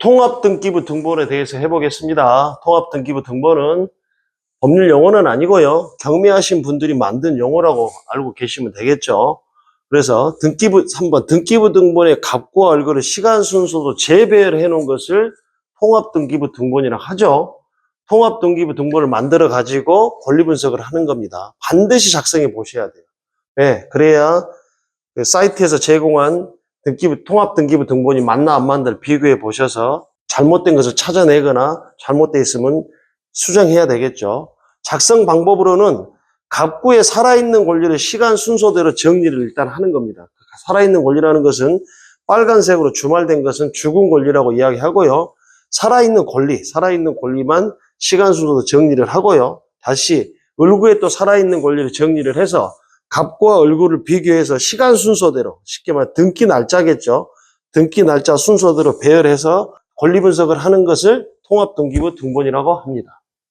통합등기부 등본에 대해서 해보겠습니다. 통합등기부 등본은 법률 용어는 아니고요. 경미하신 분들이 만든 용어라고 알고 계시면 되겠죠. 그래서 등기부 3번 등기부 등본의 값과 얼굴을 시간 순서로 재배열해 놓은 것을 통합 등기부 등본이라 하죠. 통합 등기부 등본을 만들어 가지고 권리 분석을 하는 겁니다. 반드시 작성해 보셔야 돼요. 네, 그래야 그 사이트에서 제공한 등기부, 통합등기부 등본이 맞나 안 맞나를 비교해 보셔서 잘못된 것을 찾아내거나 잘못되어 있으면 수정해야 되겠죠. 작성 방법으로는 갑구에 살아있는 권리를 시간 순서대로 정리를 일단 하는 겁니다. 살아있는 권리라는 것은 빨간색으로 주말된 것은 죽은 권리라고 이야기하고요. 살아있는 권리, 살아있는 권리만 시간 순서로 정리를 하고요. 다시 얼굴에 또 살아있는 권리를 정리를 해서 갑과 얼굴을 비교해서 시간 순서대로 쉽게 말해 등기 날짜겠죠. 등기 날짜 순서대로 배열해서 권리 분석을 하는 것을 통합 등기부 등본이라고 합니다.